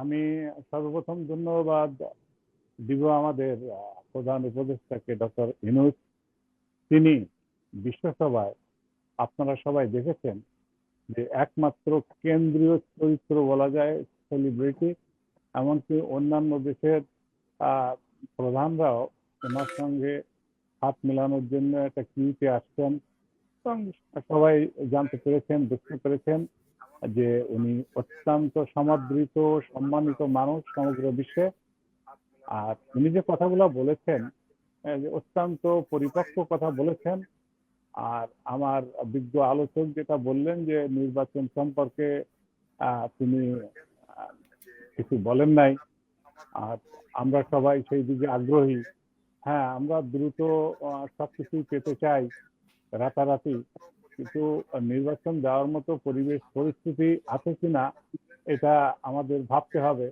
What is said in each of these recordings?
আমি সর্বপ্রথম ধন্যবাদ দিব আমাদের প্রধান উপদেষ্টাকে ডক্টর ইনুস। তিনি বিশ্বসভায় আপনারা সবাই দেখেছেন যে একমাত্র কেন্দ্রীয় চরিত্র বলা যায় সেলিব্রিটি, এমনকি অন্যান্য দেশের প্রধানরাও ওনার সঙ্গে হাত মেলানোর জন্য একটা কিউতে আসছেন এবং সবাই জানতে পেরেছেন, বুঝতে পেরেছেন। যে উনি অত্যন্ত সমাদৃত, সম্মানিত মানুষ সমগ্র বিশ্বে। আর উনি যে কথাগুলো বলেছেন অত্যন্ত পরিপক্ক কথা বলেছেন, আর আমার বিজ্ঞ আলোচক যেটা বললেন যে নির্বাচন সম্পর্কে তিনি কিছু বলেন নাই, আর আমরা সবাই সেই দিকে আগ্রহী। হ্যাঁ আমরা দ্রুত সবকিছুই পেতে চাই রাতারাতি। কিন্তু নির্বাচন দেওয়ার মতো পরিবেশ, পরিস্থিতি আছে কিনা, এটা আমাদের ভাবতে হবে।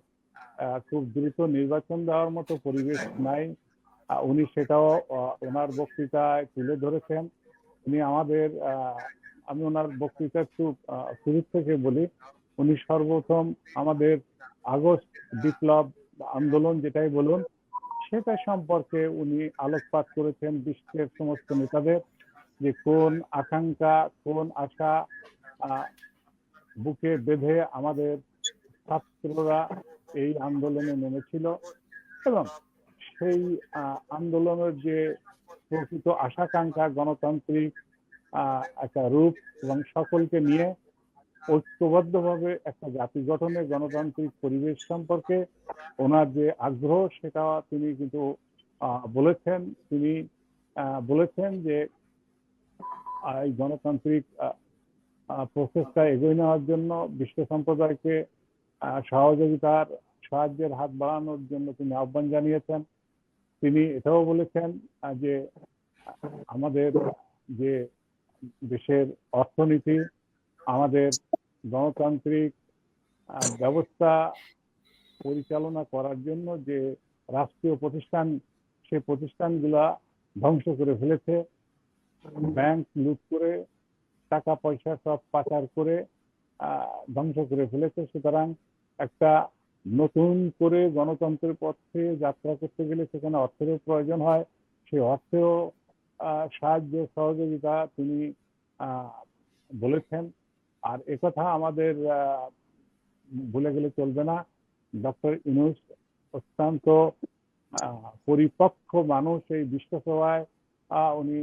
খুব দ্রুত নির্বাচন দেওয়ার মতো পরিবেশ নাই। উনি সেটাও ওনার বক্তৃতায় তুলে ধরেছেন। উনি আমাদের আমি ওনার বক্তৃতা একটু শুরু থেকে বলি। উনি সর্বপ্রথম আমাদের আগস্ট বিপ্লব আন্দোলন যেটাই বলুন, সেটা সম্পর্কে উনি আলোকপাত করেছেন বিশ্বের সমস্ত নেতাদের। যে কোন আকাঙ্ক্ষা, কোন আশা বুকে বেঁধে আমাদের ছাত্ররা এই আন্দোলনে নেমেছিল এবং সেই আন্দোলনের যে প্রকৃত আশাকাঙ্ক্ষা গণতান্ত্রিক একটা রূপ এবং সকলকে নিয়ে ঐক্যবদ্ধভাবে একটা জাতি গঠনের গণতান্ত্রিক পরিবেশ সম্পর্কে ওনার যে আগ্রহ, সেটা তিনি কিন্তু বলেছেন। তিনি বলেছেন যে এই গণতান্ত্রিক প্রসেসটা এগিয়ে নেওয়ার জন্য বিশ্ব সম্প্রদায়কে সহযোগিতার সাহায্যের হাত বাড়ানোর জন্য তিনি আহ্বান জানিয়েছেন। তিনি এটাও বলেছেন যে, আমাদের যে দেশের অর্থনীতি, আমাদের গণতান্ত্রিক ব্যবস্থা পরিচালনা করার জন্য যে রাষ্ট্রীয় প্রতিষ্ঠান, সে প্রতিষ্ঠানগুলা ধ্বংস করে ফেলেছে। ব্যাংক লুট করে, টাকা পয়সা সব পাচার করে ধ্বংস করে ফেলেছে। সুতরাং একটা নতুন করে গণতন্ত্রের পথে যাত্রা করতে গেলে সেখানে অর্থেরও প্রয়োজন হয়। সেই অর্থেও সাহায্য, সহযোগিতা তিনি বলেছেন। আর একথা আমাদের ভুলে গেলে চলবে না। ডক্টর ইনুস অত্যন্ত পরিপক্ক মানুষ এই বিশ্বসভায় উনি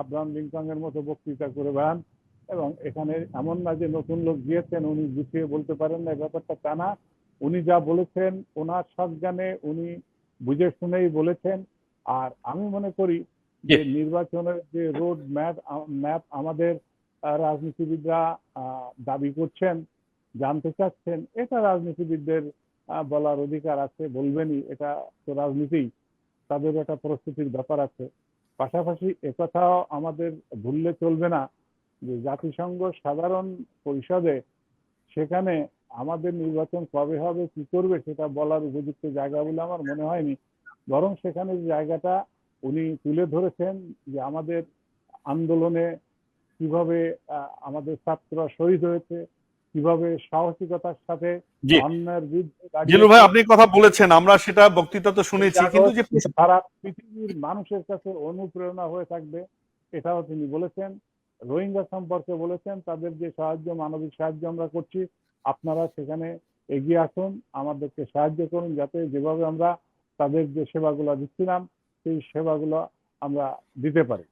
আব্রাহাম লিঙ্কনের মতো বক্তৃতা করে বেড়ান এবং এখানে এমন না যে নতুন লোক গিয়েছেন উনি গুছিয়ে বলতে পারেন না ব্যাপারটা তা না। উনি যা বলেছেন ওনার সজ্ঞানে উনি বুঝে শুনেই বলেছেন। আর আমি মনে করি যে নির্বাচনের যে রোড ম্যাপ ম্যাপ আমাদের রাজনীতিবিদরা দাবি করছেন জানতে চাচ্ছেন এটা রাজনীতিবিদদের বলার অধিকার আছে বলবেনই এটা তো রাজনীতি তাদের একটা প্রস্তুতির ব্যাপার আছে। পাশাপাশি একথাও আমাদের ভুললে চলবে না যে জাতিসংঘ সাধারণ পরিষদে সেখানে আমাদের নির্বাচন কবে হবে, কি করবে সেটা বলার উপযুক্ত জায়গা বলে আমার মনে হয়নি। বরং সেখানে জায়গাটা উনি তুলে ধরেছেন যে আমাদের আন্দোলনে কীভাবে আমাদের ছাত্ররা শহীদ হয়েছে কীভাবে সাহসিকতার সাথে জি। অন্যায়ের বিরুদ্ধে জিলু ভাই আপনি কথা বলেছেন আমরা সেটা বক্তৃতা তো শুনেছি কিন্তু যে সারা পৃথিবীর মানুষের কাছে অনুপ্রেরণা হয়ে থাকবে এটাও তিনি বলেছেন। রোহিঙ্গা সম্পর্কে বলেছেন তাদের যে সাহায্য মানবিক সাহায্য আমরা করছি আপনারা সেখানে এগিয়ে আসুন আমাদেরকে সাহায্য করুন যাতে যেভাবে আমরা তাদের যে সেবাগুলো দিচ্ছিলাম সেই সেবাগুলো আমরা দিতে পারি।